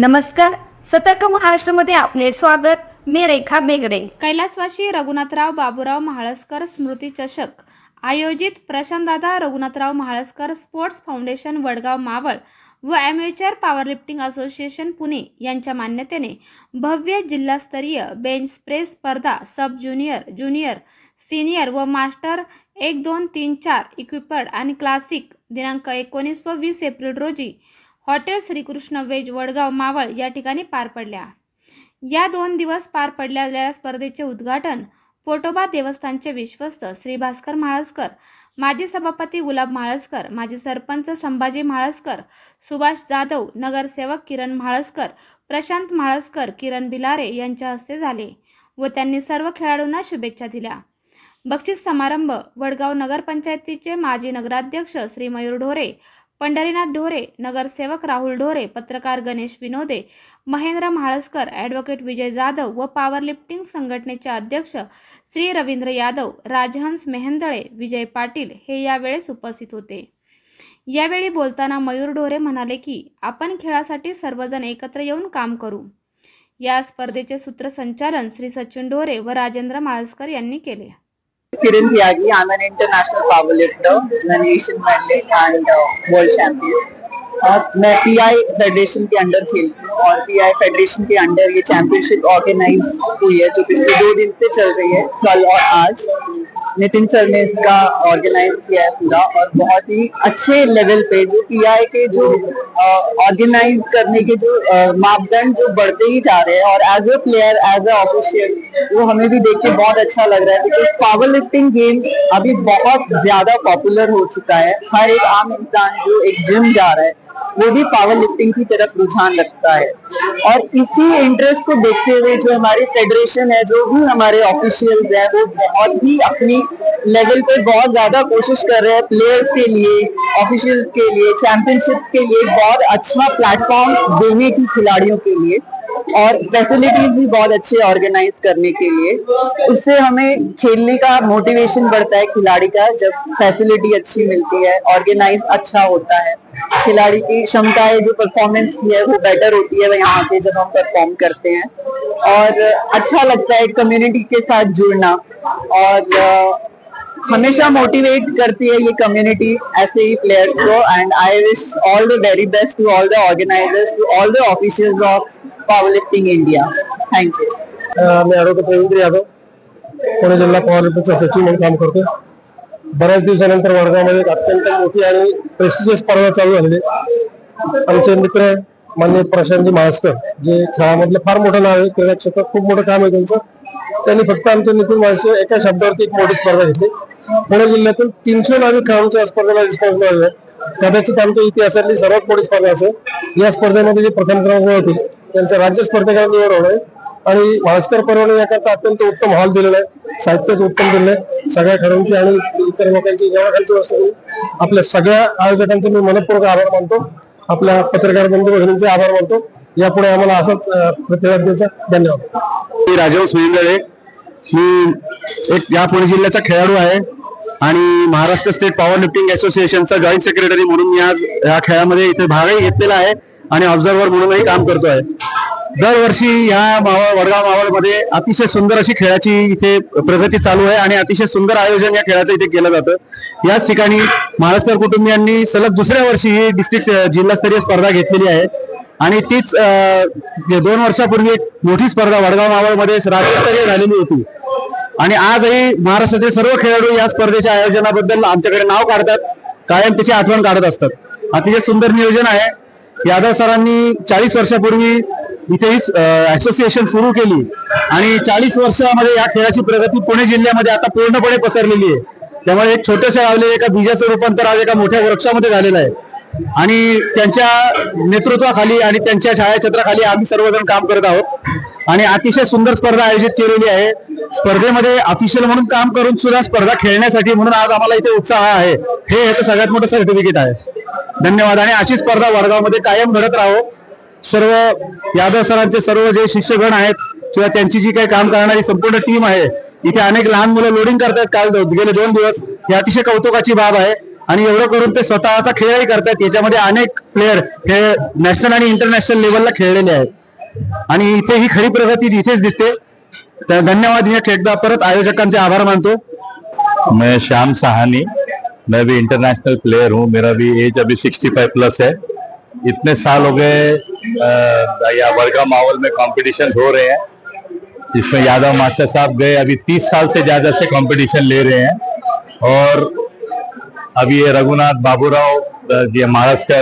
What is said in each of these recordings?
नमस्कार सतर्क महाराष्ट्रामध्ये आपले स्वागत. मी रेखा बेगडे. कैलासवासी रघुनाथराव बाबूराव महाळसकर स्मृती चषक. आयोजित प्रशांतदादा रघुनाथराव महाळसकर स्पोर्ट्स फाउंडेशन वडगाव मावळ व ॲम्युचर पॉवरलिफ्टिंग असोसिएशन पुणे यांच्या मान्यतेने भव्य जिल्हास्तरीय बेंच प्रेस स्पर्धा सब ज्युनियर ज्युनियर सिनियर व मास्टर एक दोन तीन चार इक्विपर्ड आणि क्लासिक दिनांक एकोणीस व वीस एप्रिल रोजी हॉटेल श्रीकृष्ण वेज वडगाव मावळ या ठिकाणी पार पडल्या. या दोन दिवस पार पडलेल्या स्पर्धेचे उद्घाटन पोटोबा देवस्थानचे विश्वस्त श्री भास्कर म्हाळसकर माजी सभापती गुलाब म्हाळसकर माजी सरपंच संभाजी म्हाळसकर सुभाष जाधव नगरसेवक किरण म्हाळसकर प्रशांत म्हाळसकर किरण बिलारे यांच्या हस्ते झाले व त्यांनी सर्व खेळाडूंना शुभेच्छा दिल्या. बक्षीस समारंभ वडगाव नगरपंचायतीचे माजी नगराध्यक्ष श्री मयूर ढोरे पंढरीनाथ ढोरे नगरसेवक राहुल ढोरे पत्रकार गणेश विनोदे महेंद्र म्हाळसकर ॲडव्होकेट विजय जाधव व पॉवर लिफ्टिंग संघटनेचे अध्यक्ष श्री रवींद्र यादव राजहंस मेहेंदळे विजय पाटील हे यावेळेस उपस्थित होते. यावेळी बोलताना मयूर ढोरे म्हणाले की आपण खेळासाठी सर्वजण एकत्र येऊन काम करू. या स्पर्धेचे सूत्रसंचालन श्री सचिन ढोरे व राजेंद्र माळसकर यांनी केले. I'm an international powerlifter, an Asian medalist and uh, world champion. Uh, मैं पीआई फेडरेशन के अंडर खेलती हूँ और पीआई फेडरेशन के अंडर ये चैंपियनशिप ऑर्गेनाइज हुई है जो पिछले दो दिन से चल रही है कल और आज नितिन सर ने इसका ऑर्गेनाइज किया है पूरा और बहुत ही अच्छे लेवल पे जो पीआई के जो ऑर्गेनाइज करने के जो मापदंड जो बढ़ते ही जा रहे हैं और as a player as a official वो हमें भी देख के बहुत अच्छा लग रहा है बिकॉज़ पावर लिफ्टिंग गेम अभी बहुत ज़्यादा पॉपुलर हो चुका है। हर एक आम इंसान जो एक जिम जा रहा है वो भी पावर लिफ्टिंग की तरफ़ रुझान रखता है। और इसी इंटरेस्ट को देखते हुए जो हमारी फेडरेशन है, जो भी हमारे ऑफिशियल्स है, वो बहुत ही अपनी लेवल पे बहुत ज़्यादा कोशिश कर रहे हैं प्लेयर्स के लिए ऑफिशियल के लिए चैंपियनशिप के लिए बहुत अच्छा प्लेटफॉर्म देने की खिलाड़ियों के लिए और फैसिलिटीज़ भी बहुत अच्छे ऑर्गेनाइज करने के लिए। उससे हमें खेलने का मोटिवेशन बढ़ता है, खिलाड़ी का, जब फैसिलिटी अच्छी मिलती है ऑर्गेनाइज अच्छा होता है। खिलाड़ी की क्षमताएँ जो परफॉर्मेंस की है, वो बेटर होती है यहाँ पे जब हम परफॉर्म करते हैं। और अच्छा लगता है कम्युनिटी के साथ जुड़ना। और हमेशा मोटिवेट करती है ये कम्युनिटी ऐसे ही प्लेयर्स को। And I wish all the very best to all the organisers to all the officials of power lifting India thank you me advocate Ravindra Yadav Pune जिल्हा पॉवर लिफ्टिंगचा सचिव म्हणून काम करतो बऱ्याच दिवसानंतर वडगावमध्ये अत्यंत मोठी आणि प्रेस्टिजियस स्पर्धा चालू झालेली आमचे मित्र मान्य प्रशांतजी महास्कर जे खेळामधलं फार मोठं नाव आहे क्रीडा क्षेत्रात खूप मोठं काम आहे त्यांचं. त्यांनी फक्त आमच्या नितीन महाशय एका शब्दावरती एक मोठी स्पर्धा घेतली. पुणे जिल्ह्यातून तीनशे नावी खेळाडूंच्या स्पर्धेला रिस्पॉन्स मिळाले कदाचित आमच्या इतिहासातली सर्वात मोठी स्पर्धा असेल. या स्पर्धेमध्ये जे प्रथम क्रमांक होतील त्यांच्या राज्य स्पर्धेकडे निवड होणार आहे. आणि भास्कर परवाने याकरता अत्यंत उत्तम हॉल दिलेला आहे. साहित्यात उत्तम दिलेलं आहे. सगळ्या घरांची आणि इतर लोकांची जेवणाखालची व्यवस्था करून आपल्या सगळ्या आयोजकांचे मी मनपूर्वक आभार मानतो. आपल्या पत्रकार बंधू भगिनींचे आभार मानतो. यापुढे आम्हाला असंच प्रतिसाद द्यायचा. धन्यवाद. मी राजवंश मेहेंदळे मी एक या पुणे जिल्ह्याचा खेळाडू आहे. आणि महाराष्ट्र स्टेट पॉवर लिफ्टिंग असोसिएशनचा जॉईंट सेक्रेटरी म्हणून मी आज या खेळामध्ये इथे भागही घेतलेला आहे. आणि ऑब्झर्व्हर म्हणूनही काम करतो आहे दरवर्षी या मावळ वडगाव मावळमध्ये अतिशय सुंदर अशी खेळाची इथे प्रगती चालू आहे आणि अतिशय सुंदर आयोजन या खेळाचं इथे केलं जातं. याच ठिकाणी महाराष्ट्र कुटुंबियांनी सलग दुसऱ्या वर्षी ही डिस्ट्रिक्ट जिल्हास्तरीय स्पर्धा घेतलेली आहे. आणि तीच दोन वर्षापूर्वी एक मोठी स्पर्धा वडगाव मावळमध्ये राज्यस्तरीय झालेली होती. आणि आजही महाराष्ट्रातील सर्व खेळाडू या स्पर्धेच्या आयोजनाबद्दल आमच्याकडे नाव काढतात कायम त्याची आठवण काढत असतात. अतिशय सुंदर नियोजन आहे. यादव सरांनी चाळीस वर्षापूर्वी इथे ही असोसिएशन सुरू केली. आणि चाळीस वर्षामध्ये या खेळाची प्रगती पुणे जिल्ह्यामध्ये आता पूर्णपणे पसरलेली आहे. त्यामुळे एक छोट्याशा गावले एका बीजाचं रूपांतर आज एका मोठ्या वृक्षामध्ये झालेलं आहे. आणि त्यांच्या नेतृत्वाखाली आणि त्यांच्या छायाचित्राखाली आम्ही सर्वजण काम करत आहोत. आणि अतिशय सुंदर स्पर्धा आयोजित केलेली आहे. स्पर्धेमध्ये ऑफिशियल म्हणून काम करून सुद्धा स्पर्धा खेळण्यासाठी म्हणून आज आम्हाला इथे उत्साह आहे. हे याचं सगळ्यात मोठं सर्टिफिकेट आहे. धन्यवाद. आणि अशी स्पर्धा वडगावमध्ये कायम घडत राहो. सर्व यादव सरांचे सर्व जे शिष्यगण आहेत किंवा त्यांची जी काही काम करणारी संपूर्ण टीम आहे इथे अनेक लहान मुलं लोडिंग करतात काल गेले दोन दिवस. ही अतिशय कौतुकाची बाब आहे आणि एवढं करून ते स्वतःचा खेळही करतात. याच्यामध्ये अनेक प्लेअर हे नॅशनल आणि इंटरनॅशनल लेवलला खेळलेले आहेत. आणि इथे ही खरी प्रगती इथेच दिसते. तर धन्यवाद या एकदा परत आयोजकांचे आभार मानतो. मैं श्याम सहानी. मैं भी इंटरनेशनल प्लेयर हूँ. मेरा भी एज अभी 65 प्लस है. इतने साल हो गए या वर्गा माहौल में कॉम्पिटिशन हो रहे हैं। जिसमें यादव मास्टर साहब गए, अभी 30 साल से ज़्यादा से कंपटीशन ले रहे हैं। और अभी ये रघुनाथ बाबूराव ये महाराष्ट्र,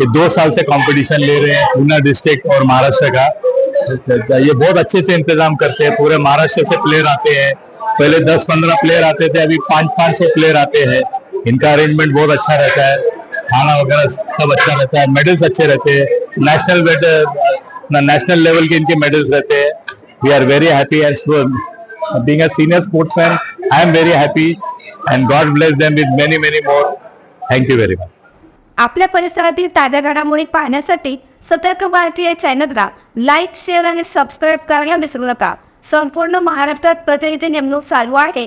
ये दो साल से कंपटीशन ले रहे हैं, पूना डिस्ट्रिक्ट और महाराष्ट्र का। ये बहुत अच्छे से इंतज़ाम करते हैं, पूरे महाराष्ट्र से प्लेयर आते हैं। पहले 10-15 प्लेयर आते थे, अभी पाँच पाँच सौ प्लेयर आते हैं। इनका अरेंजमेंट बहुत अच्छा रहता है। खाना वगैरह सब अच्छा रहता है मेडल्स अच्छे रहते हैं। नेशनल नेशनल लेवल के इनके मेडल्स रहते हैं। We are very happy and being a senior sportsman I am very happy and God bless them with many many more thank you very much आपल्या परिसरातील ताज्या घडामोडी पाहण्यासाठी सतर्क भारती या चॅनलला लाईक शेअर आणि सबस्क्राईब करायला विसरू नका. संपूर्ण महाराष्ट्रात प्रतिनिधी नेमणूक चालू आहे.